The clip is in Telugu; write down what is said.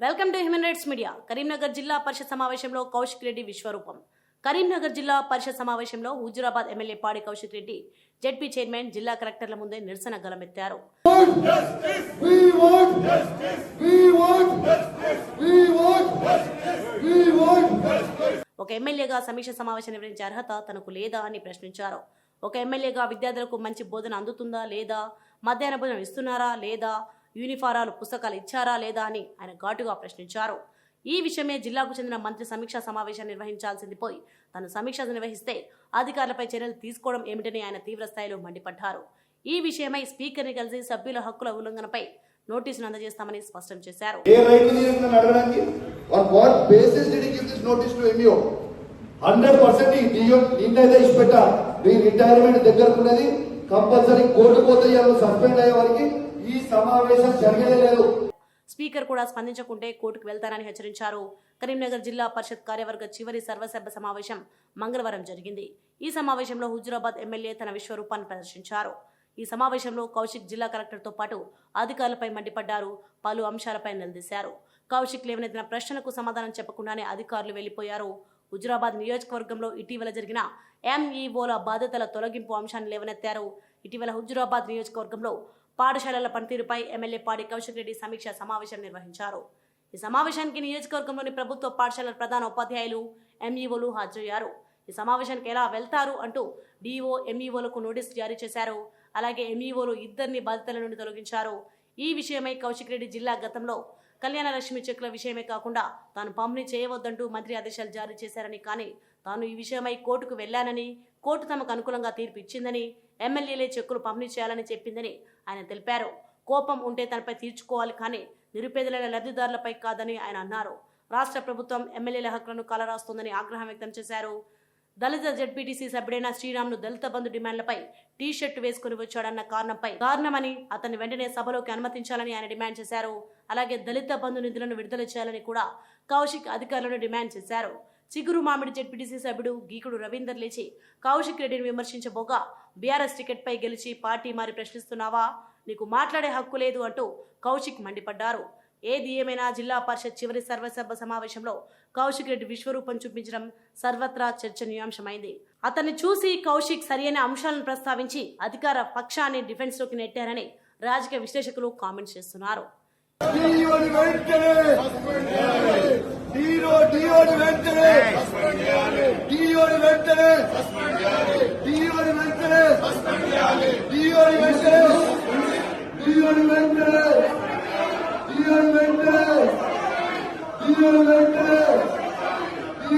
Welcome to human rights media Karimnagar జిల్లా పరిషత్ సమావేశంలో కౌశిక్ రెడ్డి విశ్వరూపం కరీంనగర్ జిల్లా పరిషత్ సమావేశంలో హుజురాబాద్ ఎమ్మెల్యే పాడి కౌశిక్ రెడ్డి జెడ్పీ చైర్మన్ జిల్లా కలెక్టర్ల ముందే నిరసన గలమెత్తారు. ఒక ఎమ్మెల్యేగా సమీక్ష సమావేశం నిర్వహించే అర్హత తనకు లేదా అని ప్రశ్నించారు. ఒక ఎమ్మెల్యేగా విద్యార్థులకు మంచి బోధన అందుతుందా లేదా? మధ్యాహ్న భోజనం ఇస్తున్నారా లేదా? యూనిఫారాలు పుస్తకాలు ఇచ్చారా లేదా అని ఆయన ఘాటుగా ప్రశ్నించారు. ఈ విషయమే జిల్లాకు చెందిన మంత్రి సమీక్షా సమావేశం నిర్వహించాల్సింది పోయి తను సమీక్ష నిర్వహిస్తే అధికారులపై చర్యలు తీసుకోవడం ఏమిటని ఆయన తీవ్రస్థాయిలో మండిపడ్డారు. ఈ విషయమై స్పీకర్ని కలిసి సభ్యుల హక్కుల ఉల్లంఘనపై నోటీసులు అందజేస్తామని స్పష్టం చేశారు. హండ్రెడ్ పర్సెంట్ ఈ నిన్నైతే రిటైర్మెంట్ కంపల్సరీ కోర్టు పోతే సస్పెండ్ అయ్యే వారికి ఈ సమావేశం జరగలేదు స్పీకర్ కూడా స్పందించకుంటే కోర్టుకు వెళ్తారని హెచ్చరించారు. కరీంనగర్ జిల్లా పరిషత్ కార్యవర్గ చివరి సర్వసభ్య సమావేశం మంగళవారం జరిగింది. ఈ సమావేశంలో హుజురాబాద్ ఎమ్మెల్యే తన విశ్వరూపాన్ని ప్రదర్శించారు. ఈ సమావేశంలో కౌశిక్ జిల్లా కలెక్టర్తో పాటు అధికారులపై మండిపడ్డారు. పలు అంశాలపై నిలదీశారు. కౌశిక్ లేవనెత్తిన ప్రశ్నలకు సమాధానం చెప్పకుండానే అధికారులు వెళ్ళిపోయారు. హుజురాబాద్ నియోజకవర్గంలో ఇటీవల జరిగిన ఎంఈఓల బాధ్యతల తొలగింపు అంశాన్ని లేవనెత్తారు. ఇటీవల హుజురాబాద్ నియోజకవర్గంలో పాఠశాలల పనితీరుపై ఎమ్మెల్యే పాడి కౌశిక్ రెడ్డి సమీక్ష సమావేశం నిర్వహించారు. ఈ సమావేశానికి నియోజకవర్గంలోని ప్రభుత్వ పాఠశాలల ప్రధాన ఉపాధ్యాయులు ఎంఈఓలు హాజరయ్యారు. ఈ సమావేశానికి ఎలా వెళ్తారు అంటూ డిఓ ఎంఈఓలకు నోటీసు జారీ చేశారు. అలాగే ఎంఈఓలు ఇద్దరిని బాధితుల నుండి తొలగించారు. ఈ విషయమై కౌశిక్ రెడ్డి జిల్లా గతంలో కళ్యాణలక్ష్మి చెక్కుల విషయమే కాకుండా తాను పంపిణీ చేయవద్దంటూ మంత్రి ఆదేశాలు జారీ చేశారని కానీ తాను ఈ విషయమై కోర్టుకు వెళ్ళానని కోర్టు తమకు అనుకూలంగా తీర్పు ఇచ్చిందని ఎమ్మెల్యేలే చెక్కులు పంపిణీ చేయాలని చెప్పిందని ఆయన తెలిపారు. కోపం ఉంటే తనపై తీర్చుకోవాలి కానీ నిరుపేదలైన లబ్ధిదారులపై కాదని ఆయన అన్నారు. రాష్ట్ర ప్రభుత్వం ఎమ్మెల్యేల హక్కులను కలరాస్తోందని ఆగ్రహం వ్యక్తం చేశారు. దళిత జడ్పీటీసీ సభ్యుడైన శ్రీరామ్ను దళిత బంధు డిమాండ్లపై టీ షర్ట్ వేసుకుని వచ్చాడన్న కారణంపై కారణమని అతన్ని వెంటనే సభలోకి అనుమతించాలని ఆయన డిమాండ్ చేశారు. అలాగే దళిత బంధు నిధులను విడుదల చేయాలని కూడా కౌశిక్ అధికారులను డిమాండ్ చేశారు. చిగురు మామిడి జడ్పీటీసీ సభ్యుడు గీకుడు రవీందర్ లేచి కౌశిక్ రెడ్డిని విమర్శించబోగా బీఆర్ఎస్ టికెట్పై గెలిచి పార్టీ మారి ప్రశ్నిస్తున్నావా? నీకు మాట్లాడే హక్కు లేదు అంటూ కౌశిక్ మండిపడ్డారు. ఏది ఏమైనా జిల్లా పరిషత్ చివరి సర్వసభ సమావేశంలో కౌశిక్ రెడ్డి విశ్వరూపం చూపించడం సర్వత్రా చర్చనీయాంశమైంది. అతన్ని చూసి కౌశిక్ సరియైన అంశాలను ప్రస్తావించి అధికార పక్షాన్ని డిఫెన్స్లోకి నెట్టారని రాజకీయ విశ్లేషకులు కామెంట్ చేస్తున్నారు డిఓని వెంటనే డిఓ డిఓని వెంటనే డిఓని వెంటనే డిఓని వెంటనే డిఓని వెంటనే డిఓని వెంటనే